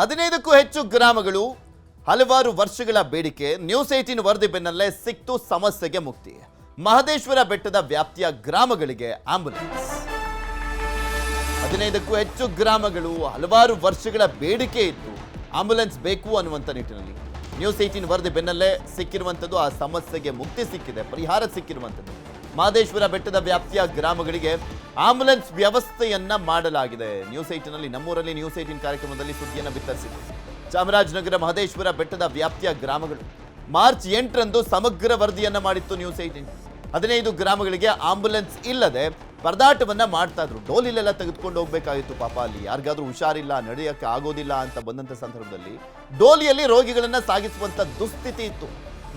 ಹದಿನೈದಕ್ಕೂ ಹೆಚ್ಚು ಗ್ರಾಮಗಳು ಹಲವಾರು ವರ್ಷಗಳ ಬೇಡಿಕೆ, ನ್ಯೂಸ್ ಏಟೀನ್ ವರದಿ ಬೆನ್ನಲ್ಲೇ ಸಿಕ್ತು ಸಮಸ್ಯೆಗೆ ಮುಕ್ತಿ. ಮಹದೇಶ್ವರ ಬೆಟ್ಟದ ವ್ಯಾಪ್ತಿಯ ಗ್ರಾಮಗಳಿಗೆ ಆಂಬುಲೆನ್ಸ್. ಹದಿನೈದಕ್ಕೂ ಹೆಚ್ಚು ಗ್ರಾಮಗಳು ಹಲವಾರು ವರ್ಷಗಳ ಬೇಡಿಕೆ ಇತ್ತು ಆಂಬುಲೆನ್ಸ್ ಬೇಕು ಅನ್ನುವಂಥ ನಿಟ್ಟಿನಲ್ಲಿ. ನ್ಯೂಸ್ ಏಟೀನ್ ವರದಿ ಬೆನ್ನಲ್ಲೇ ಸಿಕ್ಕಿರುವಂಥದ್ದು ಆ ಸಮಸ್ಯೆಗೆ ಮುಕ್ತಿ ಸಿಕ್ಕಿದೆ, ಪರಿಹಾರ ಸಿಕ್ಕಿರುವಂಥದ್ದು ಮಹದೇಶ್ವರ ಬೆಟ್ಟದ ವ್ಯಾಪ್ತಿಯ ಗ್ರಾಮಗಳಿಗೆ ಆಂಬುಲೆನ್ಸ್ ವ್ಯವಸ್ಥೆಯನ್ನ ಮಾಡಲಾಗಿದೆ. ನ್ಯೂಸ್ ಏಟಿನಲ್ಲಿ ನಮ್ಮೂರಲ್ಲಿ ನ್ಯೂಸ್ ಏಟಿನ್ ಕಾರ್ಯಕ್ರಮದಲ್ಲಿ ಸುದ್ದಿಯನ್ನು ಬಿತ್ತರಿಸಿದೆ ಚಾಮರಾಜನಗರ ಮಹದೇಶ್ವರ ಬೆಟ್ಟದ ವ್ಯಾಪ್ತಿಯ ಗ್ರಾಮಗಳು ಮಾರ್ಚ್ ಎಂಟರಂದು ಸಮಗ್ರ ವರದಿಯನ್ನ ಮಾಡಿತ್ತು ನ್ಯೂಸ್ ಏಟಿನ್ ಹದಿನೈದು ಗ್ರಾಮಗಳಿಗೆ ಆಂಬುಲೆನ್ಸ್ ಇಲ್ಲದೆ ಪರದಾಟವನ್ನ ಮಾಡ್ತಾ ಇದ್ರು. ಡೋಲಿಲೆಲ್ಲ ತೆಗೆದುಕೊಂಡು ಹೋಗ್ಬೇಕಾಗಿತ್ತು ಪಾಪ ಅಲ್ಲಿ. ಯಾರಿಗಾದ್ರೂ ಹುಷಾರಿಲ್ಲ, ನಡೆಯಕ್ಕೆ ಆಗೋದಿಲ್ಲ ಅಂತ ಬಂದಂತ ಸಂದರ್ಭದಲ್ಲಿ ಡೋಲಿಯಲ್ಲಿ ರೋಗಿಗಳನ್ನ ಸಾಗಿಸುವಂತ ದುಸ್ಥಿತಿ ಇತ್ತು.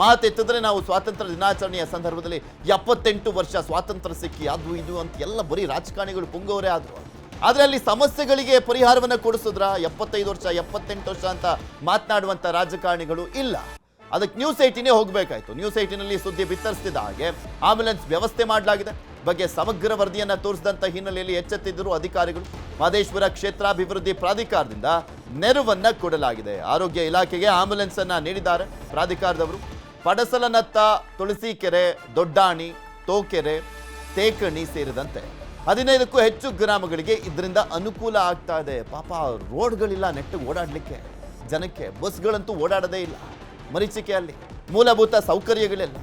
ಮಾತೆತ್ತಿದ್ರೆ ನಾವು ಸ್ವಾತಂತ್ರ್ಯ ದಿನಾಚರಣೆಯ ಸಂದರ್ಭದಲ್ಲಿ ಎಪ್ಪತ್ತೆಂಟು ವರ್ಷ ಸ್ವಾತಂತ್ರ್ಯ ಸಿಕ್ಕಿ, ಅದು ಇದು ಅಂತ ಎಲ್ಲ ಬರೀ ರಾಜಕಾರಣಿಗಳು ಪುಂಗವರೇ ಆದ್ರು. ಆದ್ರೆ ಅಲ್ಲಿ ಸಮಸ್ಯೆಗಳಿಗೆ ಪರಿಹಾರವನ್ನ ಕೊಡಿಸಿದ್ರ ಎಪ್ಪತ್ತೈದು ವರ್ಷ, ಎಪ್ಪತ್ತೆಂಟು ವರ್ಷ ಅಂತ ಮಾತನಾಡುವಂತ ರಾಜಕಾರಣಿಗಳು ಇಲ್ಲ. ಅದಕ್ಕೆ ನ್ಯೂಸ್ ಏಟಿನೇ ಹೋಗ್ಬೇಕಾಯ್ತು. ನ್ಯೂಸ್ ಏಟಿನಲ್ಲಿ ಸುದ್ದಿ ಬಿತ್ತರಿಸ್ತಿದ್ದ ಹಾಗೆ ಆಂಬ್ಯುಲೆನ್ಸ್ ವ್ಯವಸ್ಥೆ ಮಾಡಲಾಗಿದೆ. ಬಗ್ಗೆ ಸಮಗ್ರ ವರದಿಯನ್ನು ತೋರಿಸಿದಂತ ಹಿನ್ನೆಲೆಯಲ್ಲಿ ಎಚ್ಚೆತ್ತಿದ್ದರು ಅಧಿಕಾರಿಗಳು. ಮಹದೇಶ್ವರ ಕ್ಷೇತ್ರಾಭಿವೃದ್ಧಿ ಪ್ರಾಧಿಕಾರದಿಂದ ನೆರವನ್ನು ಕೊಡಲಾಗಿದೆ. ಆರೋಗ್ಯ ಇಲಾಖೆಗೆ ಆಂಬ್ಯುಲೆನ್ಸ್ ಅನ್ನ ನೀಡಿದ್ದಾರೆ ಪ್ರಾಧಿಕಾರದವರು. ಪಡಸಲನತ್ತ, ತುಳಸೀಕೆರೆ, ದೊಡ್ಡಾಣಿ, ತೋಕೆರೆ, ತೇಕಣಿ ಸೇರಿದಂತೆ ಹದಿನೈದಕ್ಕೂ ಹೆಚ್ಚು ಗ್ರಾಮಗಳಿಗೆ ಇದರಿಂದ ಅನುಕೂಲ ಆಗ್ತಾ ಇದೆ. ಪಾಪ ರೋಡ್ಗಳಿಲ್ಲ ನೆಟ್ಟು ಓಡಾಡಲಿಕ್ಕೆ. ಜನಕ್ಕೆ ಬಸ್ಗಳಂತೂ ಓಡಾಡದೇ ಇಲ್ಲ. ಮರೀಚಿಕೆ ಅಲ್ಲಿ ಮೂಲಭೂತ ಸೌಕರ್ಯಗಳಿಲ್ಲ.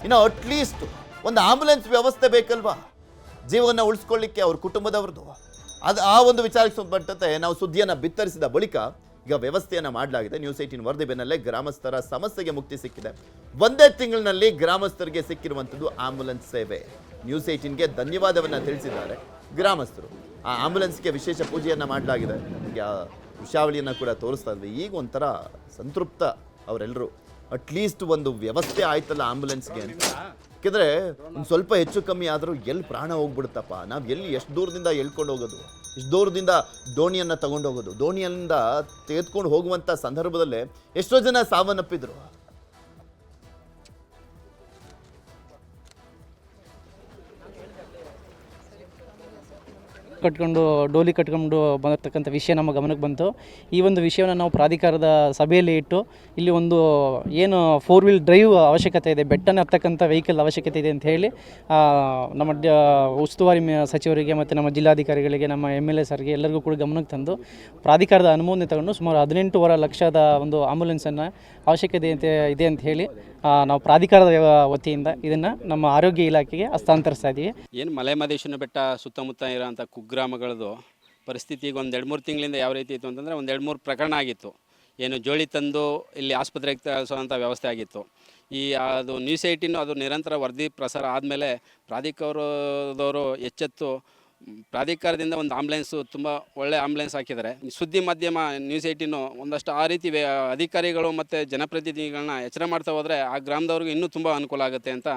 ಇನ್ನು ಅಟ್ಲೀಸ್ಟ್ ಒಂದು ಆಂಬುಲೆನ್ಸ್ ವ್ಯವಸ್ಥೆ ಬೇಕಲ್ವಾ? ಜೀವವನ್ನು ಉಳಿಸ್ಕೊಳ್ಳಿಕ್ಕೆ ಅವ್ರ ಕುಟುಂಬದವ್ರದ್ದು. ಅದು ಆ ಒಂದು ವಿಚಾರಕ್ಕೆ ಸಂಬಂಧಪಟ್ಟಂತೆ ನಾವು ಸುದ್ದಿಯನ್ನು ಬಿತ್ತರಿಸಿದ ಬಳಿಕ ಈಗ ವ್ಯವಸ್ಥೆಯನ್ನು ಮಾಡಲಾಗಿದೆ. ನ್ಯೂಸ್ ಏಯ್ಟೀನ್ ವರದಿ ಬೆನ್ನಲ್ಲೇ ಗ್ರಾಮಸ್ಥರ ಸಮಸ್ಯೆಗೆ ಮುಕ್ತಿ ಸಿಕ್ಕಿದೆ. ಒಂದೇ ತಿಂಗಳಿನಲ್ಲಿ ಗ್ರಾಮಸ್ಥರಿಗೆ ಸಿಕ್ಕಿರುವಂಥದ್ದು ಆಂಬುಲೆನ್ಸ್ ಸೇವೆ. ನ್ಯೂಸ್ ಏಯ್ಟೀನ್ಗೆ ಧನ್ಯವಾದವನ್ನು ತಿಳಿಸಿದ್ದಾರೆ ಗ್ರಾಮಸ್ಥರು. ಆ ಆಂಬುಲೆನ್ಸ್ಗೆ ವಿಶೇಷ ಪೂಜೆಯನ್ನು ಮಾಡಲಾಗಿದೆ. ಈಗ ಆ ವಿಷಯಾವಳಿಯನ್ನು ಕೂಡ ತೋರಿಸ್ತಾ ಇದ್ವಿ ಈಗ ಒಂಥರ ಸಂತೃಪ್ತ ಅವರೆಲ್ಲರೂ ಅಟ್ಲೀಸ್ಟ್ ಒಂದು ವ್ಯವಸ್ಥೆ ಆಯ್ತಲ್ಲ ಆಂಬ್ಯುಲೆನ್ಸ್ಗೆ ಅಂತ. ಯಾಕೆಂದ್ರೆ ಒಂದು ಸ್ವಲ್ಪ ಹೆಚ್ಚು ಕಮ್ಮಿ ಆದರೂ ಎಲ್ಲಿ ಪ್ರಾಣ ಹೋಗ್ಬಿಡುತ್ತಪ್ಪ? ನಾವು ಎಲ್ಲಿ ಎಷ್ಟು ದೂರದಿಂದ ಎಳ್ಕೊಂಡು ಹೋಗೋದು? ಎಷ್ಟು ದೂರದಿಂದ ದೋಣಿಯನ್ನು ತಗೊಂಡು ಹೋಗೋದು? ದೋಣಿಯಿಂದ ತೆಗೆದುಕೊಂಡು ಹೋಗುವಂಥ ಸಂದರ್ಭದಲ್ಲೇ ಎಷ್ಟೋ ಜನ ಸಾವನ್ನಪ್ಪಿದ್ರು. ಕಟ್ಕೊಂಡು, ಡೋಲಿ ಕಟ್ಕೊಂಡು ಬಂದಿರತಕ್ಕಂಥ ವಿಷಯ ನಮ್ಮ ಗಮನಕ್ಕೆ ಬಂತು. ಈ ಒಂದು ವಿಷಯವನ್ನು ನಾವು ಪ್ರಾಧಿಕಾರದ ಸಭೆಯಲ್ಲಿ ಇಟ್ಟು, ಇಲ್ಲಿ ಒಂದು ಏನು ಫೋರ್ ವೀಲ್ ಡ್ರೈವ್ ಅವಶ್ಯಕತೆ ಇದೆ, ಬೆಟ್ಟನ ಹತ್ತಕ್ಕಂಥ ವೆಹಿಕಲ್ ಅವಶ್ಯಕತೆ ಇದೆ ಅಂತ ಹೇಳಿ ನಮ್ಮ ಉಸ್ತುವಾರಿ ಸಚಿವರಿಗೆ ಮತ್ತು ನಮ್ಮ ಜಿಲ್ಲಾಧಿಕಾರಿಗಳಿಗೆ, ನಮ್ಮ ಎಂ ಎಲ್ ಎ ಸರ್ಗೆ ಎಲ್ಲರಿಗೂ ಕೂಡ ಗಮನಕ್ಕೆ ತಂದು, ಪ್ರಾಧಿಕಾರದ ಅನುಮೋದನೆ ತಗೊಂಡು ಸುಮಾರು ಹದಿನೆಂಟೂವರೆ ಲಕ್ಷದ ಒಂದು ಆಂಬುಲೆನ್ಸನ್ನು ಅವಶ್ಯಕತೆ ಇದೆ ಅಂತ ಹೇಳಿ ನಾವು ಪ್ರಾಧಿಕಾರದ ವತಿಯಿಂದ ಇದನ್ನು ನಮ್ಮ ಆರೋಗ್ಯ ಇಲಾಖೆಗೆ ಹಸ್ತಾಂತರಿಸ್ತಾ ಇದ್ದೀವಿ ಏನು ಮಲೆ ಮಹದೇಶ್ವರನ ಬೆಟ್ಟ ಸುತ್ತಮುತ್ತ ಇರೋಂಥ ಕುಗ್ರಾಮಗಳದ್ದು ಪರಿಸ್ಥಿತಿ ಈಗ ಒಂದು ಎರಡು ಮೂರು ತಿಂಗಳಿಂದ ಯಾವ ರೀತಿ ಇತ್ತು ಅಂತಂದರೆ ಒಂದು ಎರಡು ಮೂರು ಪ್ರಕರಣ ಆಗಿತ್ತು. ಏನು ಜೋಳಿ ತಂದು ಇಲ್ಲಿ ಆಸ್ಪತ್ರೆಗೆ ತರಿಸುವಂಥ ವ್ಯವಸ್ಥೆ ಆಗಿತ್ತು. ಈ ಅದು ನ್ಯೂಸ್ ಏಯ್ಟೀನು ಅದು ನಿರಂತರ ವರದಿ ಪ್ರಸಾರ ಆದಮೇಲೆ ಪ್ರಾಧಿಕಾರದವರು ಎಚ್ಚೆತ್ತು ಪ್ರಾಧಿಕಾರದಿಂದ ಒಂದು ಆಂಬ್ಯುಲೆನ್ಸು ತುಂಬ ಒಳ್ಳೆ ಆಂಬ್ಯುಲೆನ್ಸ್ ಹಾಕಿದ್ದಾರೆ. ಸುದ್ದಿ ಮಾಧ್ಯಮ ನ್ಯೂಸ್ ಏಯ್ಟೀನು ಒಂದಷ್ಟು ಆ ರೀತಿ ಅಧಿಕಾರಿಗಳು ಮತ್ತು ಜನಪ್ರತಿನಿಧಿಗಳನ್ನ ಎಚ್ಚರ ಮಾಡ್ತಾ ಹೋದರೆ ಆ ಗ್ರಾಮದವ್ರಿಗೆ ಇನ್ನೂ ತುಂಬ ಅನುಕೂಲ ಆಗುತ್ತೆ ಅಂತ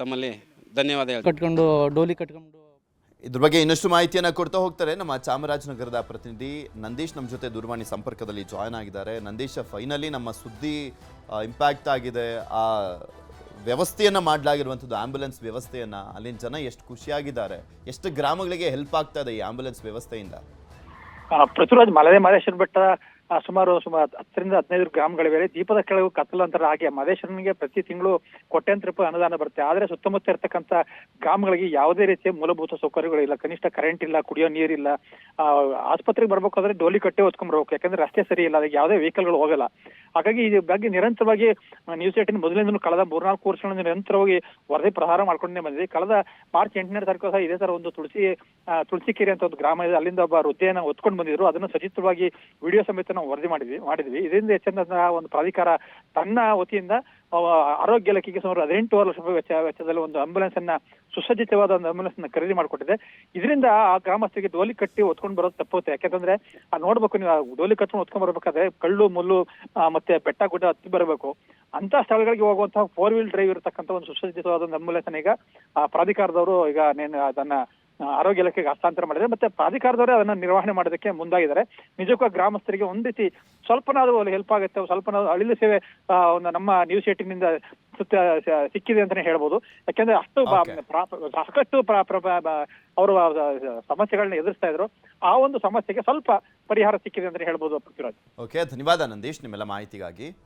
ತಮ್ಮಲ್ಲಿ ಧನ್ಯವಾದ ಕಟ್ಕೊಂಡು ಡೋಲಿ ಕಟ್ಕೊಂಡು. ಇದ್ರ ಬಗ್ಗೆ ಇನ್ನಷ್ಟು ಮಾಹಿತಿಯನ್ನು ಕೊಡ್ತಾ ಹೋಗ್ತಾರೆ ನಮ್ಮ ಚಾಮರಾಜನಗರದ ಪ್ರತಿನಿಧಿ ನಂದೀಶ್. ನಮ್ಮ ಜೊತೆ ದೂರವಾಣಿ ಸಂಪರ್ಕದಲ್ಲಿ ಜಾಯ್ನ್ ಆಗಿದ್ದಾರೆ. ನಂದೀಶ ಫೈನಲಿ ನಮ್ಮ ಸುದ್ದಿ ಇಂಪ್ಯಾಕ್ಟ್ ಆಗಿದೆ. ಆ ವ್ಯವಸ್ಥೆಯನ್ನು ಮಾಡಲಾಗಿರುವಂಥದ್ದು ಆ್ಯಂಬುಲೆನ್ಸ್ ವ್ಯವಸ್ಥೆಯನ್ನ, ಅಲ್ಲಿನ ಜನ ಎಷ್ಟು ಖುಷಿಯಾಗಿದ್ದಾರೆ, ಎಷ್ಟು ಗ್ರಾಮಗಳಿಗೆ ಹೆಲ್ಪ್ ಆಗ್ತಾ ಇದೆ ಈ ಆ್ಯಂಬುಲೆನ್ಸ್ ವ್ಯವಸ್ಥೆಯಿಂದ? ಪೃಥ್ವಿರಾಜ್ ಮಲದೆ ಮಹದೇಶ್ವರ ಬೆಟ್ಟ ಸುಮಾರು ಸುಮಾರು ಹತ್ತರಿಂದ ಹದಿನೈದು ಗ್ರಾಮಗಳಿವೆ ದೀಪದ ಕೆಳಗೂ ಕತ್ತಲು ಅಂತಾರೆ ಹಾಗೆ ಮಹದೇಶ್ವರನಿಗೆ ಪ್ರತಿ ತಿಂಗಳು ಕೋಟ್ಯಾಂತರ ರೂಪಾಯಿ ಅನುದಾನ ಬರುತ್ತೆ. ಆದ್ರೆ ಸುತ್ತಮುತ್ತ ಇರತಕ್ಕಂತ ಗ್ರಾಮಗಳಿಗೆ ಯಾವುದೇ ರೀತಿಯ ಮೂಲಭೂತ ಸೌಕರ್ಯಗಳು ಇಲ್ಲ. ಕನಿಷ್ಠ ಕರೆಂಟ್ ಇಲ್ಲ, ಕುಡಿಯೋ ನೀರಿಲ್ಲ ಆಸ್ಪತ್ರೆಗೆ ಬರ್ಬೇಕಾದ್ರೆ ಡೋಲಿ ಕಟ್ಟೆ ಹೊತ್ಕೊಂಡ್ ಬರ್ಬೇಕು. ಯಾಕಂದ್ರೆ ರಸ್ತೆ ಸರಿ ಇಲ್ಲ, ಅದಕ್ಕೆ ಯಾವುದೇ ವೆಹಿಕಲ್ಗಳು ಹೋಗಲ್ಲ. ಹಾಗಾಗಿ ಇದ್ರ ಬಗ್ಗೆ ನಿರಂತರವಾಗಿ ನ್ಯೂಸ್ ಏಟಿನ ಮೊದಲಿಂದಲೂ ಕಳೆದ ಮೂರ್ನಾಲ್ಕು ವರ್ಷಗಳಿಂದ ನಿರಂತರವಾಗಿ ವರದಿ ಪ್ರಸಾರ ಮಾಡ್ಕೊಂಡೇ ಬಂದಿದೆ. ಕಳೆದ ಮಾರ್ಚ್ ಎಂಟನೇ ತಾರೀಕು ಸಹ ಇದೇ ತರ ಒಂದು ತುಳಸಿ ತುಳಸಿ ತುಳಸಿಕೆರೆ ಅಂತ ಒಂದು ಗ್ರಾಮ ಇದೆ. ಅಲ್ಲಿಂದ ಒಬ್ಬ ವೃದ್ಧೆಯನ್ನ ಹೊತ್ಕೊಂಡು ಬಂದಿದ್ರು. ಅದನ್ನು ಸಚಿತ್ರವಾಗಿ, ವಿಡಿಯೋ ಸಮೇತ ನಾವು ವರದಿ ಮಾಡಿದ್ವಿ ಮಾಡಿದ್ವಿ. ಇದರಿಂದ ಹೆಚ್ಚಿನ ಒಂದು ಪ್ರಾಧಿಕಾರ ತನ್ನ ವತಿಯಿಂದ ಆರೋಗ್ಯ ಇಲಾಖೆಗೆ ಸುಮಾರು ಹದಿನೆಂಟುವರೆ ಲಕ್ಷ ರೂಪಾಯಿ ವೆಚ್ಚ ವೆಚ್ಚದಲ್ಲಿ ಒಂದು ಆಂಬುಲೆನ್ಸ್ ಅನ್ನ ಸುಸಜ್ಜಿತವಾದ ಒಂದು ಆಂಬುಲೆನ್ಸ್ ಅನ್ನ ಖರೀದಿ ಮಾಡಿಕೊಟ್ಟಿದೆ. ಇದರಿಂದ ಆ ಗ್ರಾಮಸ್ಥರಿಗೆ ಡೋಲಿ ಕಟ್ಟಿ ಹೊತ್ಕೊಂಡು ಬರೋದು ತಪ್ಪುತ್ತೆ. ಯಾಕಂತಂದ್ರೆ ಆ ನೋಡ್ಬೇಕು ನೀವು ಡೋಲಿ ಕಟ್ಕೊಂಡು ಹೊತ್ಕೊಂಡ್ ಬರ್ಬೇಕಾದ್ರೆ ಕಳ್ಳು ಮುಲ್ಲು ಮತ್ತೆ ಬೆಟ್ಟ ಗುಡ್ಡ ಹತ್ತಿ ಬರಬೇಕು. ಅಂತ ಸ್ಥಳಗಳಿಗೆ ಹೋಗುವಂತಹ ಫೋರ್ ವೀಲ್ ಡ್ರೈವ್ ಇರತಕ್ಕಂತ ಒಂದು ಸುಸಜ್ಜಿತವಾದ ಒಂದು ಆಂಬುಲೆನ್ಸ್ ಈಗ ಆ, ಪ್ರಾಧಿಕಾರದವರು ಈಗ ನೇನು ಅದನ್ನ ಆರೋಗ್ಯ ಇಲಾಖೆಗೆ ಹಸ್ತಾಂತರ ಮಾಡಿದ್ದಾರೆ. ಮತ್ತೆ ಪ್ರಾಧಿಕಾರದವರೇ ಅದನ್ನ ನಿರ್ವಹಣೆ ಮಾಡೋದಕ್ಕೆ ಮುಂದಾಗಿದ್ದಾರೆ. ನಿಜಕ್ಕೂ ಗ್ರಾಮಸ್ಥರಿಗೆ ಒಂದ್ ರೀತಿ ಸ್ವಲ್ಪನಾದ್ರೂ ಅಲ್ಲಿ ಹೆಲ್ಪ್ ಆಗುತ್ತೆ ಸ್ವಲ್ಪನಾದ್ರೂ ಅಳಿಲು ಸೇವೆ ಒಂದು ನಮ್ಮ ನ್ಯೂಸ್ ಏಟಿನಿಂದ ಸುತ್ತ ಸಿಕ್ಕಿದೆ ಅಂತಾನೆ ಹೇಳ್ಬೋದು. ಯಾಕೆಂದ್ರೆ ಅಷ್ಟು ಸಾಕಷ್ಟು ಅವರು ಸಮಸ್ಯೆಗಳನ್ನ ಎದುರಿಸ್ತಾ ಇದ್ರು. ಆ ಒಂದು ಸಮಸ್ಯೆಗೆ ಸ್ವಲ್ಪ ಪರಿಹಾರ ಸಿಕ್ಕಿದೆ ಅಂತಾನೆ ಹೇಳ್ಬೋದು ಪೃಥ್ವಿರಾಜ್ ಓಕೆ ಧನ್ಯವಾದ ನಂದೀಶ್ ನಿಮ್ಮೆಲ್ಲ ಮಾಹಿತಿಗಾಗಿ.